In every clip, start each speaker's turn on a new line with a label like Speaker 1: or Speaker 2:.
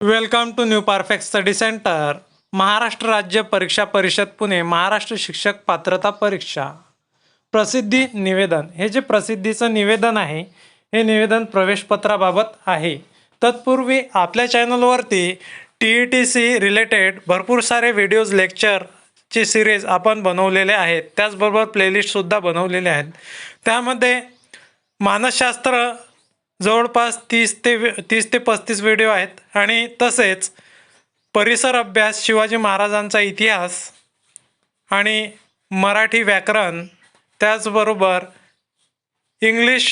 Speaker 1: Welcome to new perfect study centre. Maharashtra राज्य परीक्षा परिषद पुणे महाराष्ट्र शिक्षक पात्रता परीक्षा. प्रसिद्धी निवेदन. हे जे प्रसिद्धीचं निवेदन आहे हे निवेदन प्रवेशपत्राबाबत आहे. तत्पूर्वी आपल्या चॅनलवरती T E T C related भरपूर सारे व्हिडिओज लेक्चरची सिरीज आपण बनवलेले आहेत. त्याचबरोबर प्लेलिस्टसुद्धा बनवलेले आहेत. त्यामध्ये मानसशास्त्र जवळपास तीस ते तीस ते पस्तीस व्हिडिओ आहेत. आणि तसेच परिसर अभ्यास शिवाजी महाराजांचा इतिहास आणि मराठी व्याकरण त्याचबरोबर इंग्लिश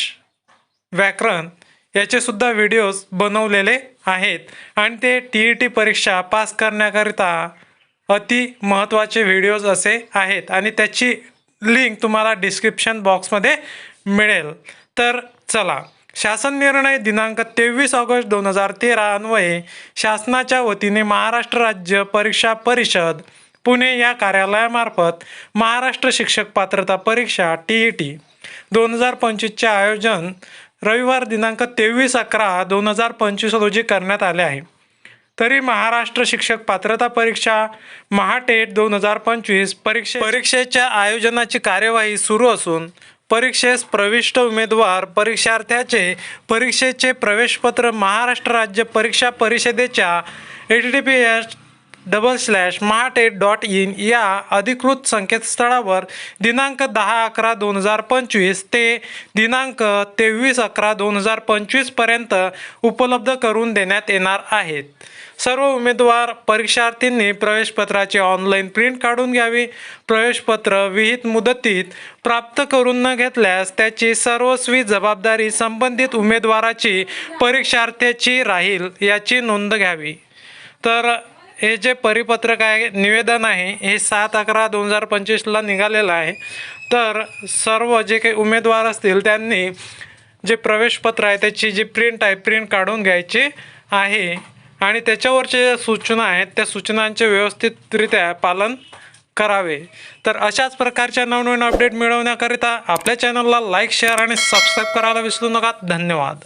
Speaker 1: व्याकरण याचेसुद्धा व्हिडिओज बनवलेले आहेत. आणि ते टी ई टी परीक्षा पास करण्याकरिता अति महत्त्वाचे व्हिडिओज असे आहेत. आणि त्याची लिंक तुम्हाला डिस्क्रिप्शन बॉक्समध्ये मिळेल. तर चला शासन निर्णय दिनांक तेवीस ऑगस्ट दोन हजार तेरा अन्वये शासनाच्या वतीने महाराष्ट्र राज्य परीक्षा परिषद पुणे या कार्यालयामार्फत महाराष्ट्र शिक्षक पात्रता परीक्षा टी ई टी दोन हजार पंचवीसचे आयोजन रविवार दिनांक तेवीस अकरा दोन हजार पंचवीस रोजी करण्यात आले आहे. तरी महाराष्ट्र शिक्षक पात्रता परीक्षा महाटेट दोन हजार पंचवीस परीक्षे परीक्षेच्या आयोजनाची कार्यवाही सुरू असून परीक्षेस प्रविष्ट उमेदवार परीक्षार्थ्याचे परीक्षेचे प्रवेशपत्र महाराष्ट्र राज्य परीक्षा परिषदेच्या H D P S double slash Mahatet dot in या अधिकृत संकेतस्थळावर दिनांक दहा अकरा दोन हजार पंचवीस ते दिनांक तेवीस अकरा दोन हजार पंचवीसपर्यंत उपलब्ध करून देण्यात येणार आहेत. सर्व उमेदवार परीक्षार्थींनी प्रवेशपत्राची ऑनलाईन प्रिंट काढून घ्यावी. प्रवेशपत्र विहित मुदतीत प्राप्त करून न घेतल्यास त्याची सर्वस्वी जबाबदारी संबंधित उमेदवाराची परीक्षार्थ्याची राहील याची नोंद घ्यावी. तर हे जे परिपत्रक आहे निवेदन आहे हे सात अकरा दोन हजार पंचवीसला निघालेलं आहे. तर सर्व जे काही उमेदवार असतील त्यांनी जे प्रवेशपत्र आहे त्याची जी प्रिंट आहे प्रिंट काढून घ्यायची आहे. आणि त्याच्यावरच्या ज्या सूचना आहेत त्या सूचनांचे व्यवस्थितरित्या पालन करावे. तर अशाच प्रकारच्या नवनवीन अपडेट मिळवण्याकरिता आपल्या चॅनलला लाईक शेअर आणि सबस्क्राईब करायला विसरू नका. धन्यवाद.